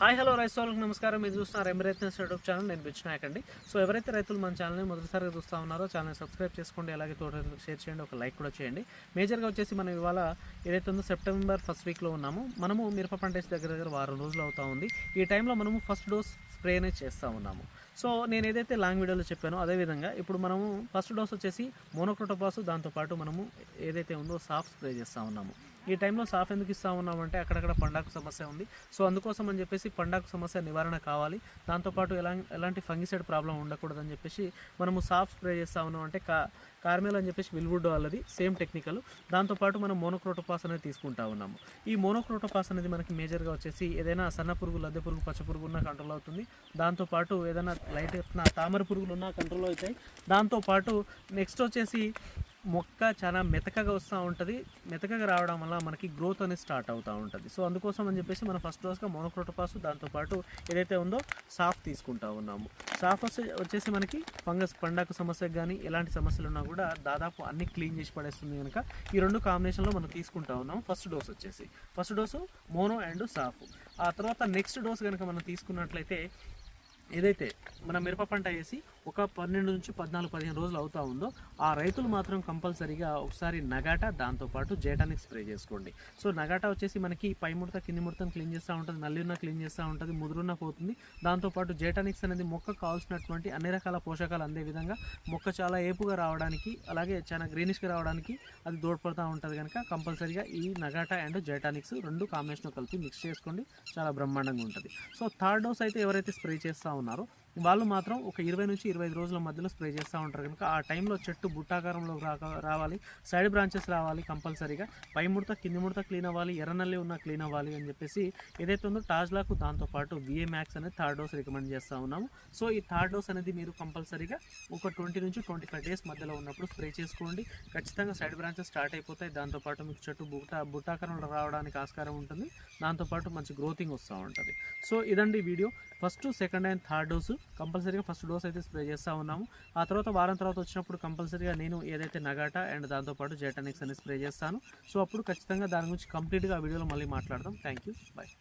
Hi hello rice వాళ్ళకి నమస్కారం. మీరు చూస్తున్నారు ఎమరైతే యూట్యూబ్ ఛానల్. నేను బిచ్నాయక్ అండి సో ఎవరైతే రైతులు మన ఛానల్ని మొదటిసారిగా చూస్తూ ఉన్నారో ఛానల్ సబ్స్క్రైబ్ చేసుకోండి. అలాగే తోట షేర్ చేయండి. ఒక లైక్ కూడా చేయండి. మేజర్గా వచ్చేసి మనం ఇవాళ ఏదైతే ఉందో సెప్టెంబర్ ఫస్ట్ వీక్లో ఉన్నాము మనము మిరప పంట దగ్గర దగ్గర వారం రోజులు అవుతా ఉంది. ఈ టైంలో మనము ఫస్ట్ డోస్ స్ప్రే అనేది చేస్తూ ఉన్నాము. సో నేను ఏదైతే లాంగ్ వీడియోలో చెప్పానో అదేవిధంగా ఇప్పుడు మనము ఫస్ట్ డోస్ వచ్చేసి మోనోక్రోటోపాస్ దాంతోపాటు మనము ఏదైతే ఉందో సాఫ్ స్ప్రే చేస్తూ ఉన్నాము. ఈ టైంలో సాఫ్ ఎందుకు ఇస్తా ఉన్నామంటే అక్కడక్కడ పండాకు సమస్య ఉంది. సో అందుకోసం అని చెప్పేసి పండాకు సమస్య నివారణ కావాలి. దాంతోపాటు ఎలా ఎలాంటి ఫంగిసైడ్ ప్రాబ్లం ఉండకూడదని చెప్పేసి మనము సాఫ్ స్ప్రే చేస్తూ ఉన్నాం అంటే కా కార్మెల్ అని చెప్పేసి విల్వుడ్ వాళ్ళది సేమ్ టెక్నికల్. దాంతోపాటు మనం మోనోక్రోటోపాస్ అనేది తీసుకుంటా ఉన్నాము. ఈ మోనోక్రోటోపాస్ అనేది మనకి మేజర్గా వచ్చేసి ఏదైనా సన్న పురుగు లద్దె పురుగు పచ్చ పురుగు ఉన్న కంట్రోల్ అవుతుంది. దాంతోపాటు ఏదైనా లైట్ ఎత్తున తామర పురుగులు ఉన్నా కంట్రోల్ అవుతాయి. దాంతోపాటు నెక్స్ట్ వచ్చేసి మొక్క చాలా మెతకగా వస్తూ ఉంటుంది. మెతకగా రావడం వల్ల మనకి గ్రోత్ అనేది స్టార్ట్ అవుతూ ఉంటుంది. సో అందుకోసం అని చెప్పేసి మనం ఫస్ట్ డోస్గా మోనోక్రోటోపాస్ దాంతోపాటు ఏదైతే ఉందో సాఫ్ తీసుకుంటా ఉన్నాము. సాఫ్ వస్తే వచ్చేసి మనకి ఫంగస్ పండాకు సమస్యకు కానీ ఎలాంటి సమస్యలు ఉన్నా కూడా దాదాపు అన్ని క్లీన్ చేసి పడేస్తుంది కనుక ఈ రెండు కాంబినేషన్లో మనం తీసుకుంటా ఉన్నాము ఫస్ట్ డోస్ వచ్చేసి. First dose mono and SAAF. ఆ తర్వాత నెక్స్ట్ డోస్ కనుక మనం తీసుకున్నట్లయితే ఏదైతే మన మిరప పంట వేసి ఒక పన్నెండు నుంచి పద్నాలుగు పదిహేను రోజులు అవుతా ఉందో ఆ రైతులు మాత్రం కంపల్సరీగా ఒకసారి నగాటా దాంతోపాటు జేటానిక్ స్ప్రే చేసుకోండి. సో నగాటా వచ్చేసి మనకి పై ముడత కింది ముడతను క్లీన్ చేస్తూ ఉంటుంది నల్లి ఉన్న క్లీన్ చేస్తూ ఉంటుంది ముదురున్న పోతుంది. దాంతోపాటు జేటానిక్స్ అనేది మొక్క కావాల్సినటువంటి అన్ని రకాల పోషకాలు అందే విధంగా మొక్క చాలా ఏపుగా రావడానికి అలాగే చాలా గ్రీనిష్గా రావడానికి అది దోడ్పడుతూ ఉంటుంది కనుక కంపల్సరీగా ఈ నగాటా అండ్ జైటానిక్స్ రెండు కాంబినేషన్ కలిపి మిక్స్ చేసుకోండి చాలా బ్రహ్మాండంగా ఉంటుంది. సో థర్డ్ డోస్ అయితే ఎవరైతే స్ప్రే చేస్తూ ఉన్నారో వాళ్ళు మాత్రం ఒక ఇరవై నుంచి ఇరవై ఐదు రోజుల మధ్యలో స్ప్రే చేస్తూ ఉంటారు. కనుక ఆ టైంలో చెట్టు బుట్టాకారంలో రాక రావాలి. సైడ్ బ్రాంచెస్ రావాలి కంపల్సరీగా. పై ముడత కింది ముడత క్లీన్ అవ్వాలి. ఎర్రనల్లి ఉన్న క్లీన్ అవ్వాలి అని చెప్పేసి ఏదైతే ఉందో టాజ్లాకు దాంతోపాటు విఏ మ్యాక్స్ అనేది థర్డ్ డోస్ రికమెండ్ చేస్తూ ఉన్నాము. సో ఈ థర్డ్ డోస్ అనేది మీరు కంపల్సరీగా ఒక ట్వంటీ నుంచి ట్వంటీ ఫైవ్ డేస్ మధ్యలో ఉన్నప్పుడు స్ప్రే చేసుకోండి. ఖచ్చితంగా సైడ్ బ్రాంచెస్ స్టార్ట్ అయిపోతాయి. దాంతోపాటు మీకు చెట్టు బుట్ట బుట్టాకారంలో రావడానికి ఆస్కారం ఉంటుంది. దాంతోపాటు మంచి గ్రోతింగ్ వస్తూ ఉంటుంది. సో ఇదండి video. First second and third dose. కంపల్సరీగా ఫస్ట్ డోస్ అయితే స్ప్రే చేస్తూ ఉన్నాము. ఆ తర్వాత వారం తర్వాత వచ్చినప్పుడు కంపల్సరీగా నేను ఏదైతే నగాటా అండ్ దాంతోపాటు జెటానిక్స్ అనేది స్ప్రే చేస్తాను. సో అప్పుడు ఖచ్చితంగా దాని గురించి కంప్లీట్గా ఆ వీడియోలో మళ్ళీ మాట్లాడదాం. Thank you bye